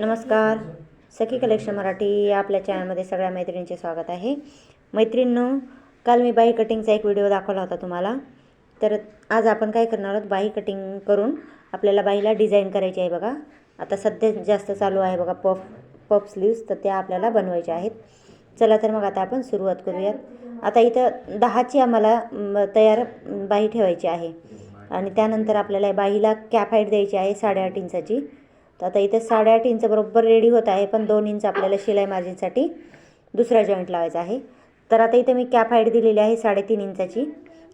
नमस्कार. सखी कलेक्शन मराठी या आपल्या चॅनलमध्ये सगळ्या मैत्रिणींचे स्वागत आहे. मैत्रिणींनो काल मी बाही कटिंगचा एक व्हिडिओ दाखवला होता तुम्हाला. तर आज आपण काय करणार आहोत? बाही कटिंग करून आपल्याला बाहीला डिझाईन करायची आहे बघा. आता सध्या जास्त चालू आहे बघा पफ पफ स्लीव्स तर त्या आपल्याला बनवायच्या आहेत. चला तर मग आता आपण सुरुवात करूयात. आता इथं दहाची आम्हाला तयार बाही ठेवायची आहे. आणि त्यानंतर आपल्याला बाहीला कॅप हाईट द्यायची आहे साडेआठ इंचाची. तर आता इथे साडेआठ इंच बरोबर रेडी होत आहे पण दोन इंच आपल्याला शिलाई मार्जिनसाठी दुसरा जॉईंट लावायचा आहे. तर आता इथे मी कॅप हाईट दिलेली आहे साडेतीन इंचाची.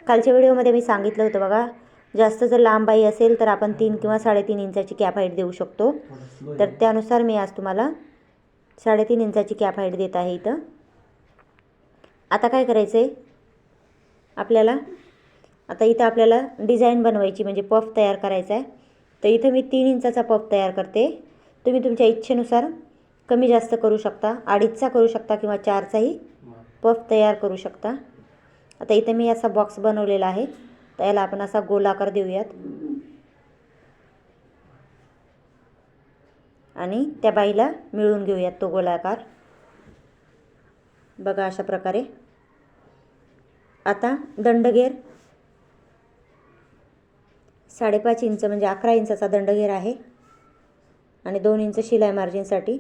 कालच्या व्हिडिओमध्ये मी सांगितलं होतं बघा जास्त जर लांबाई असेल तर आपण तीन किंवा साडेतीन इंचाची कॅप हाईट देऊ शकतो. तर त्यानुसार मी आज तुम्हाला साडेतीन इंचाची कॅप हाईट देत आहे इथं. आता काय करायचं आहे आपल्याला आता इथं आपल्याला डिझाईन बनवायची म्हणजे पफ तयार करायचा आहे तर इथं मी तीन इंचाचा पफ तयार करते. तुम्ही तुमच्या इच्छेनुसार कमी जास्त करू शकता अडीचचा करू शकता किंवा चारचाही पफ तयार करू शकता. आता इथं मी असा बॉक्स बनवलेला आहे. तर याला आपण असा गोलाकार देऊयात. आणि त्या बाईला मिळून घेऊयात तो गोलाकार. बघा अशा प्रकारे. आता दंडगेर साडेपाच इंच म्हणजे अकरा इंचाचा दंडघेर आहे. आणि दोन इंच शिलाई मार्जिनसाठी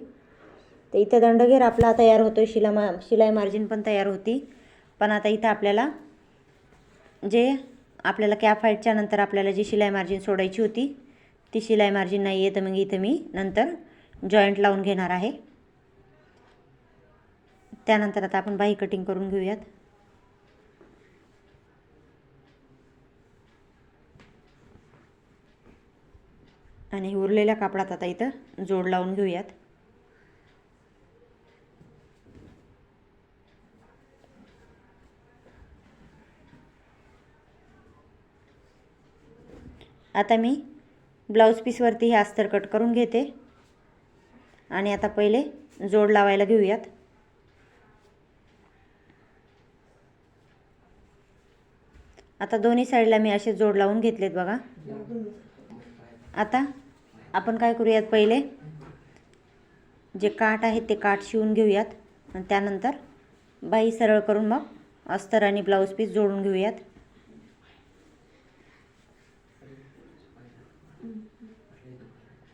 तर इथं दंडघेर आपला तयार होतो आहे शिला मा शिलाई मार्जिन पण तयार होती. पण आता इथं आपल्याला जे आपल्याला कॅप हाईटच्या नंतर आपल्याला जी शिलाई मार्जिन सोडायची होती ती शिलाई मार्जिन नाही आहे तर मग इथं मी नंतर जॉईंट लावून घेणार आहे. त्यानंतर आता आपण बाही कटिंग करून घेऊयात. आणि उरलेल्या कापडात आता इथं जोड लावून घेऊयात. आता मी ब्लाऊज पीसवरती हे अस्तर कट करून घेते. आणि आता पहिले जोड लावायला घेऊयात. आता दोन्ही साईडला मी असे जोड लावून घेतलेत बघा. आता आपण काय करूयात पहिले? जे काठ आहेत ते काठ शिवून घेऊयात. आणि त्यानंतर बाई सरळ करून मग अस्तर आणि ब्लाऊज पीस जोडून घेऊयात.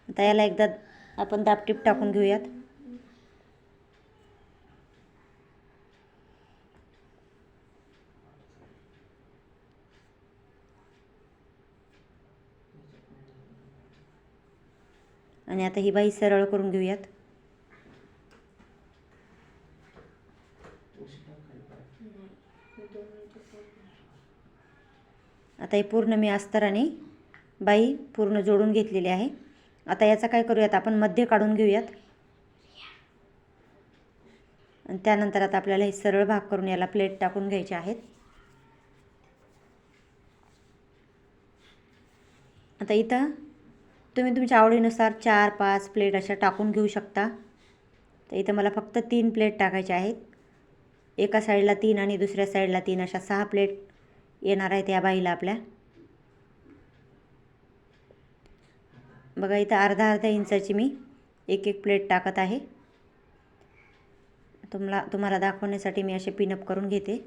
आता याला एकदा आपण दापटीप टाकून घेऊयात. आणि आता ही बाई सरळ करून घेऊयात. आता हे पूर्ण मी अस्तराने बाई पूर्ण जोडून घेतलेली आहे. आता याचा काय करूयात आपण मध्य काढून घेऊयात. आणि त्यानंतर आता आपल्याला हे सरळ भाग करून याला प्लेट टाकून घ्यायचे आहेत. आता इथं तुम्ही तुमच्या आवडीनुसार चार पाच प्लेट अशा टाकून घेऊ शकता. तर इथं मला फक्त तीन प्लेट टाकायच्या आहेत. एका साईडला तीन आणि दुसऱ्या साईडला तीन अशा सहा प्लेट येणार आहेत या बाईला आपल्या. बघा इथं अर्धा अर्धा इंचाची मी एक एक प्लेट टाकत आहे. तुम्हाला तुम्हाला दाखवण्यासाठी मी असे पिनअप करून घेते.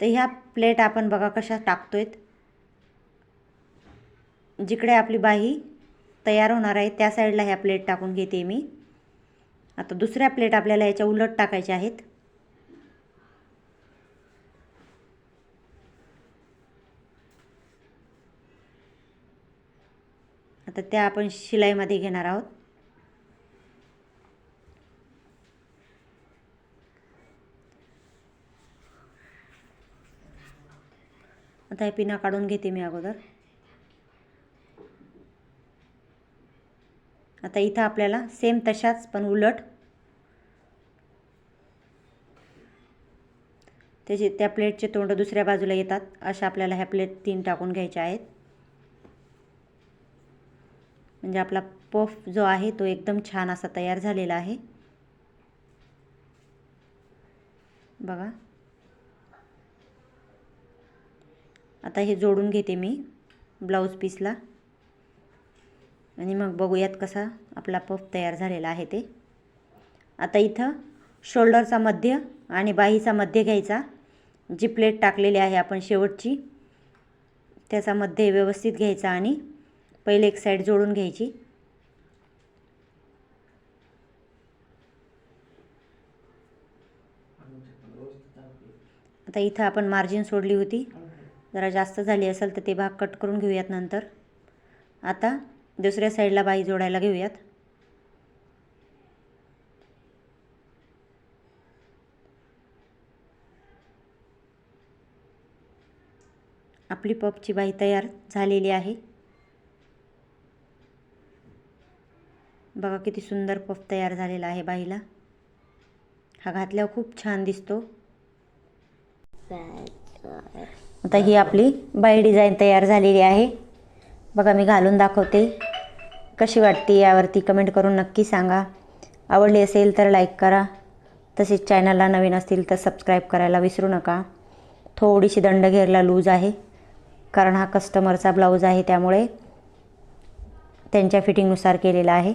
तर ह्या प्लेट आपण बघा कशा टाकतो आहेत जिकडे आपली बाही तयार होणार आहे त्या साईडला ह्या प्लेट टाकून घेते मी. आता दुसऱ्या प्लेट आपल्याला याच्या उलट टाकायच्या आहेत. आता त्या आपण शिलाईमध्ये घेणार आहोत. आता हे पिना काढून घेते मी अगोदर. आता इथं आपल्याला सेम तशाच पण उलट. त्याचे त्या प्लेटचे तोंड दुसऱ्या बाजूला येतात. अशा आपल्याला ह्या प्लेट तीन टाकून घ्यायच्या आहेत. म्हणजे आपला पफ जो आहे तो एकदम छान असा तयार झालेला आहे. बघा. आता हे जोडून घेते मी ब्लाऊज पीसला. आणि मग बघूयात कसा आपला पफ तयार झालेला आहे ते. आता इथं शोल्डरचा मध्य आणि बाहीचा मध्य घ्यायचा. जी प्लेट टाकलेली आहे आपण शेवटची त्याचा मध्य व्यवस्थित घ्यायचा आणि पहिले एक साईड जोडून घ्यायची. आता इथं आपण मार्जिन सोडली होती. जरा जास्त झाली असेल तर ते भाग कट करून घेऊयात नंतर. आता दुसऱ्या साईडला बाई जोडायला घेऊयात. आपली पपची बाई तयार झालेली आहे. बघा किती सुंदर पफ तयार झालेला आहे बाईला. हा घातल्यावर खूप छान दिसतो. आता ही आपली बाई डिझाईन तयार झालेली आहे. बघा मी घालून दाखवते. कशी वाटते यावरती कमेंट करून नक्की सांगा. आवडली असेल तर लाईक करा. तसेच चॅनलला नवीन असतील तर सबस्क्राईब करायला विसरू नका. थोडीशी दंड घेरला लूज आहे. कारण हा कस्टमरचा ब्लाऊज आहे त्यामुळे त्यांच्या फिटिंगनुसार केलेला आहे.